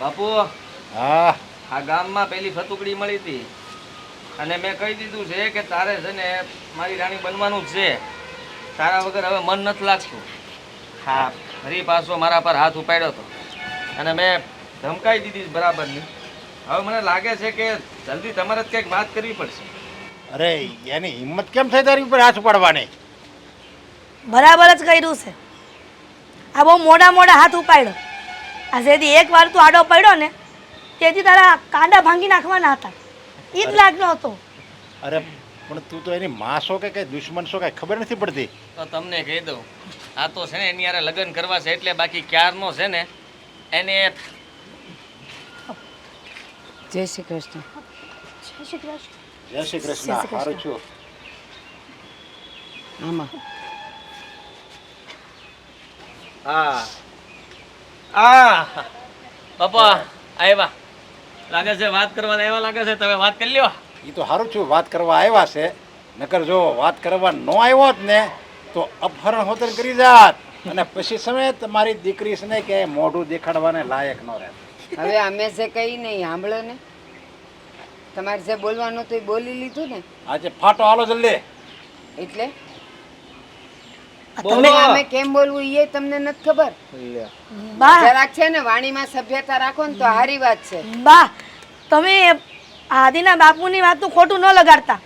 બાપુ હા. આ ગામમાં પેલી ફતુકડી મળી હતી. અને મેં કહી દીધું છે કે તારે છે ને મારી રાણી બનવાનું જ છે. તારા વગર હવે મન નથી લાગતું. હા ફરી પાછો મારા પર હાથ ઉપાડ્યો હતો અને મેં ધમકાઈ દીધી બરાબરની. હવે મને લાગે છે કે જલ્દી તમારે જ કંઈક વાત કરવી પડશે. અરે એની હિંમત કેમ થઈ તારી ઉપર હાથ ઉપાડવાની? બરાબર જ કર્યું છે. આ બહુ મોડા મોડા હાથ ઉપાડ્યો. આ જેથી એક વાર તું આડો પડ્યો ને તેથી તારા કાંડા ભાંગી નાખવાના હતા. એ જ લાગનો હતો. અરે પણ તું તો એની માં છો કે કઈ દુશ્મન છો કઈ ખબર નથી પડતી? તો તમને કહી દઉં આ તો છે ને એની યારે લગ્ન કરવા છે એટલે બાકી ક્યારનો છે ને એને જય શ્રી કૃષ્ણ. જય શ્રી કૃષ્ણ. જય શ્રી કૃષ્ણ. સારું છું. આમાં. હા. આ. પપ્પા આવ્યા લાગે છે વાત કરવાના આવ્યા લાગે છે. તમે વાત કરી લ્યો. એ તો સારું છું વાત કરવા આવ્યા છે. નકર જો વાત કરવા ન આવ્યો જ ને તો અપહરણ હોતર કરી જાત. અને પછી સમય તમારી દીકરી છે ને કે મોઢું દેખાડવાને લાયક ન રહે. હવે અમે છે કઈ નહીં સાંભળો ને. તમારે જે બોલવાનું તો એ બોલી લીધું ને? આજે ફાટો હાલો જલ્દી. એટલે. તમે અમે કેમ બોલવું એ તમને નથી ખબર? બા. જરાક છે ને વાણીમાં સભ્યતા રાખો ને તો સારી વાત છે. બા તમે આદિના બાપુની વાતનું ખોટું ન લગાડતા.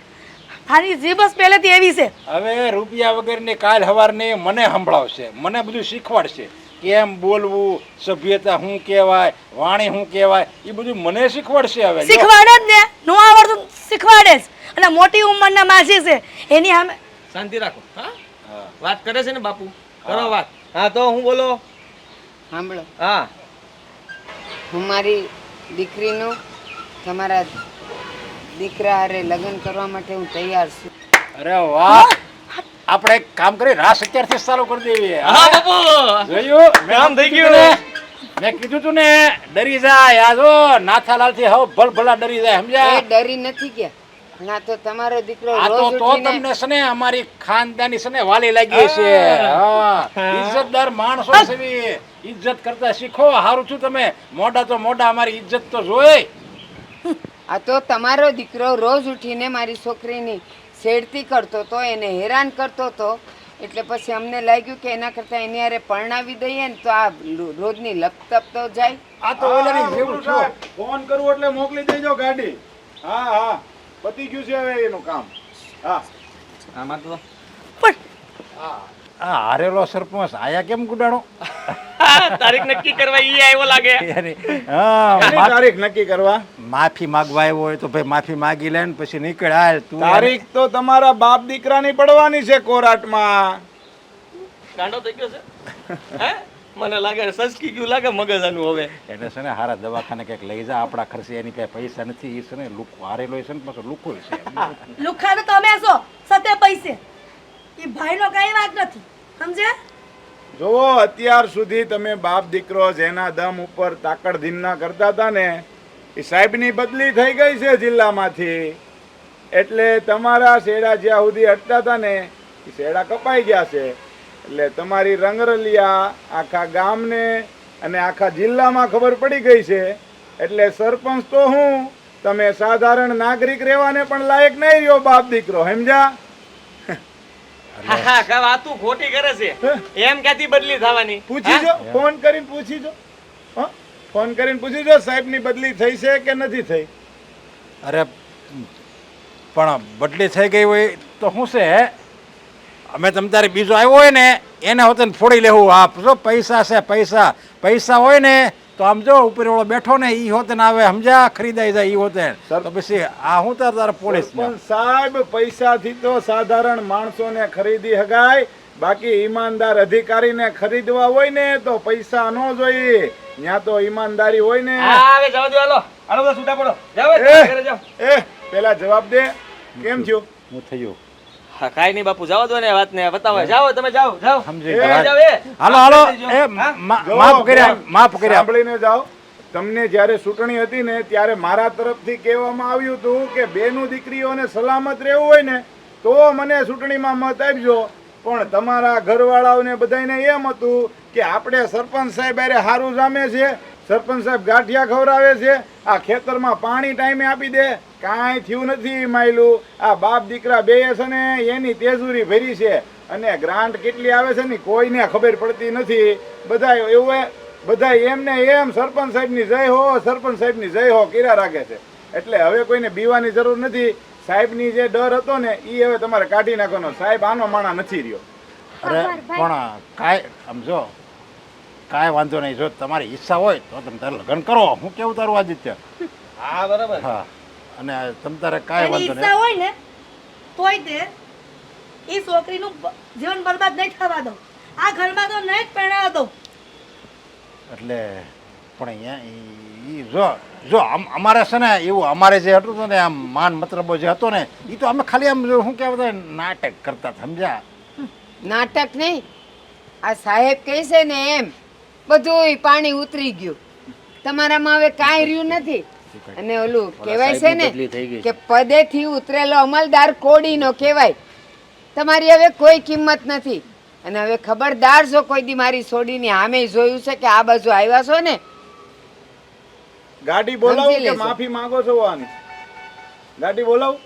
આની જીબસ પહેલેથી એવી છે. હવે રૂપિયા વગરની કાલ હવારની મને સંભળાવશે મને બધું શીખવાડશે. કેમ બોલવું સભ્યતા શું કહેવાય વાણી શું કહેવાય એ બધું મને શીખવાડશે હવે શીખવાડે જ ને. નો આવડતું શીખવાડે જ. અને મોટી ઉંમરના માસી છે. એની સામે શાંતિ રાખો. હા હા. વાત કરે છે ને બાપુ? કરો વાત. હા તો હું બોલો? સાંભળો. હા. હું મારી દીકરીનું તમારા દીકરા હારે લગ્ન કરવા માટે હું તૈયાર છું. અરે વાહ! આપણે એક કામ કરી રાસ અત્યારથી જ ચાલુ કરી દેવી. હા બાપુ! જોયું? મેં કામ થઈ કીધું ગયું. ને, મેં કીધું તું ને ડરી જાય. આ જો નાથાલાલથી હવ ભલ ભલા ડરી જાય એ સમજ્યા ડરી નથી ગયા. આ તો તમારો દીકરો આ તો તો તમને છે ને અમારી ખાનદાની છે ને વાલી લાગી છે હા. ઇજ્જતદાર માણસો છે ઇજ્જત કરતા શીખો. હારું છું તમે. મોઢા તો મોઢા અમારી ઇજ્જત તો જોઈ. આ તો તમારો દીકરો રોજ ઉઠીને મારી છોકરીની છેડતી કરતો તો એને હેરાન કરતો તો એટલે પછી અમને લાગ્યું કે એના કરતા એની હારે પરણાવી દઈએ ને તો આ રોજની લપતપ તો જાય. આ તો ઓલાની જેવું છે ફોન કરવું એટલે મોકલી દેજો ગાડી. હા હા. પતી ગયું છે હવે એનું કામ. હા. આમાં તો આ હારેલો સરપંચ આયા કેમ ગુડાણો? તારીખ નક્કી કરવા ઈ આવ્યો લાગે. હા તારીખ નક્કી કરવા? માફી માંગવા આવ્યો હોય તો ભાઈ માફી માંગી લે ને પછી નીકળ હાલ. તું તારીખ તો તમારા બાપ દીકરાની પડવાની છે કોરાટમાં. ગાંડો થઈ ગયો છે. હે? મને લાગે સસકી ગયું લાગે મગજ આનું હવે. એટલે છે ને હારા દવાખાને કંઈક લઈ જા આપણા ખર્ચે એની કઈ પૈસા નથી એ છે ને લુક હારેલો છે ને પાછો લુખો છે. લુખા તો તમે છો સતે પૈસે. એ ભાઈનો કઈ વાત નથી સમજે? જોવો અત્યાર સુધી તમે બાપ દીકરો જેના દમ ઉપર તાકડ ધીમના કરતા હતા ને એ સાહેબની બદલી થઈ ગઈ છે જિલ્લામાંથી. એટલે તમારા શેડા જ્યાં સુધી અટતા હતા ને એ શેડા કપાઈ ગયા છે. એટલે તમારી રંગરલિયા આખા ગામને અને આખા જિલ્લામાં ખબર પડી ગઈ છે. એટલે સરપંચ તો હું તમે સાધારણ નાગરિક રહેવાને પણ લાયક નહીં રહ્યો બાપ દીકરો સમજ્યા? હા હા વાતું ખોટી કરે છે. એમ ક્યાંથી બદલી થવાની? પૂછી જો ફોન કરીને પૂછી જો ફોન કરીને પૂછી જો સાહેબની બદલી થઈ છે કે નથી થઈ? અરે પણ બદલી થઈ ગઈ હોય તો શું છે અમે તમ તારે બીજો આવ્યો હોય ને એને હોતે ફોડી લેવું આપ. જો પૈસા છે પૈસા. પૈસા હોય ને તો આમ જો ઉપરવાળો ઓળો બેઠો ને ઈ હોતે ને આવે સમજ્યા ખરીદાઈ જાય ઈ હોતે. તો પછી આ હું તાર તારે પોલીસ પણ સાહેબ પૈસાથી તો સાધારણ માણસોને ખરીદી હગાય. બાકી ઈમાનદાર અધિકારીને ખરીદવા હોય ને તો પૈસા ન જોઈએ. ત્યાં તો ઈમાનદારી હોય ને. હા હવે જવા દો હાલો. હાલો બધા છૂટા પડો. જાવ એ, પેલા જવાબ દે. કેમ થયું? હું થયું. કાઈ નહીં બાપુ જવા દો ને વાત ને બતાવો જાઓ તમે જાઓ જાઓ. સમજી ગયા. હાલો હાલો. એ માફ કર્યા માફ કર્યા. સાંભળીને જાઓ. તમને જ્યારે ચૂંટણી હતી ને ત્યારે મારા તરફથી કહેવામાં આવ્યું હતું કે બેનું દીકરીઓને સલામત રહેવું હોય ને તો મને ચૂંટણીમાં મત આપજો. પણ તમારા ઘરવાળાઓને બધાને એમ હતું કે આપણે સરપંચ સાહેબ અરે સારું જામે છે. સરપંચ સાહેબ ગાંઠિયા ખવડાવે છે. આ ખેતરમાં પાણી ટાઈમે આપી દે. કાંઈ થયું નથી માયલું. આ બાપ દીકરા બે છે ને એની તેજુરી ભરી છે. અને ગ્રાન્ટ કેટલી આવે છે ને કોઈને ખબર પડતી નથી. બધા એવું બધા એમને એમ સરપંચ સાહેબની જય હો સરપંચ સાહેબની જય હો કર્યા રાખે છે. એટલે હવે કોઈને બીવાની જરૂર નથી. સાહેબની જે ડર હતો ને એ હવે તમારે કાઢી નાખવાનો. સાહેબ આનો માણા નથી રહ્યો. અરે પણ કાંઈ આમ જો કાંઈ વાંધો નહીં. જો તમારી ઈચ્છા હોય તો તમે તારે લગ્ન કરો. હું કેવું તારું આદિત્ય? હા બરાબર. હા. અને તમે તારે કાંઈ વાંધો ઈચ્છા નહીં. હોય ને તોય તે એ છોકરીનું જીવન બરબાદ નહીં થવા દો. આ ઘરમાં તો નહીં જ પરણાવવા દો એટલે પણ અહીંયા એ જો જો અમારે છે ને એવું અમારે જે હતું હતું ને આમ માન મતલબો જે હતો ને એ તો અમે ખાલી આમ શું શું કહેવાય નાટક કરતા સમજ્યા? નાટક નહીં. આ સાહેબ કહે છે ને એમ બધુંય પાણી ઉતરી ગયું. તમારામાં હવે કાંઈ રહ્યું નથી. અને ઓલું કહેવાય છે ને. કે પદેથી ઉતરેલો અમલદાર કોડીનો કહેવાય. તમારી હવે કોઈ કિંમત નથી. અને હવે ખબરદાર છો કોઈ દી મારી સોડીની આમે જોયું છે કે આ બાજુ આવ્યા છો ને? ગાડી બોલાવો કે માફી માંગો છો આની? ગાડી બોલાવો.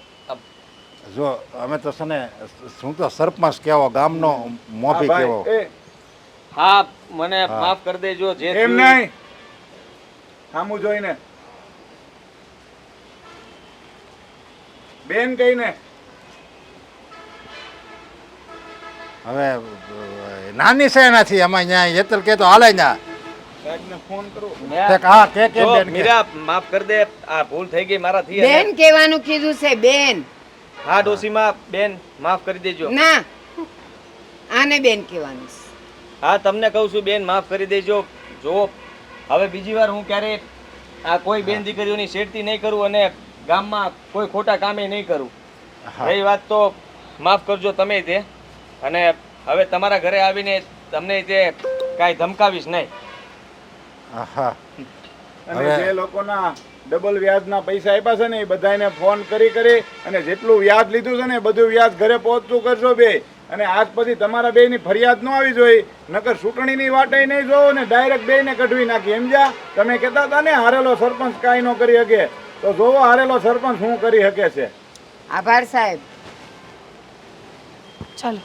જો અમે તો છે ને શું તો સરપંચ કહેવો ગામનો મોફી કેવો કહેવો. એ, હા મને માફ કરી દેજો જે એમ નહીં. સામું જોઈને. બેન કહીને. હવે નાની છે એનાથી અમે અહીંયા યેતર કે તો હાલે ના ફોન કરો. મેં- કે હા કે કે જો, બેન કે. મીરા માફ કરી દે આ ભૂલ થઈ ગઈ મારાથી બેન કહેવાનું કીધું છે બેન. હા ડોસીમાં બેન માફ કરી દેજો. ના આને બેન કહેવાનું છે. હા તમને કહું છું બેન માફ કરી દેજો. જો હવે બીજી વાર હું ક્યારે આ કોઈ બેન દીકરીઓની શેરતી નહીં કરું અને ગામમાં કોઈ ખોટા કામે નહીં કરું. રહી વાત તો માફ કરજો તમે તે. અને હવે તમારા ઘરે આવીને તમને તે કાંઈ ધમકાવીશ નહીં. અને જે લોકોના ડબલ વ્યાજના પૈસા આપ્યા છે ને એ બધાને ફોન કરી કરી અને જેટલું વ્યાજ લીધું છે ને બધું વ્યાજ ઘરે પહોંચતું કરશો બે. અને આજ પછી તમારા બેયની ફરિયાદ ન આવી જોઈએ નકર ચૂંટણીની વાટે નહીં જોવો ને ડાયરેક્ટ બેયને કઢવી નાખી. સમજ્યા તમે કહેતા હતા ને હારેલો સરપંચ કાંઈ ન કરી શકે. તો જોવો હારેલો સરપંચ શું કરી શકે છે. આભાર સાહેબ. ચલો.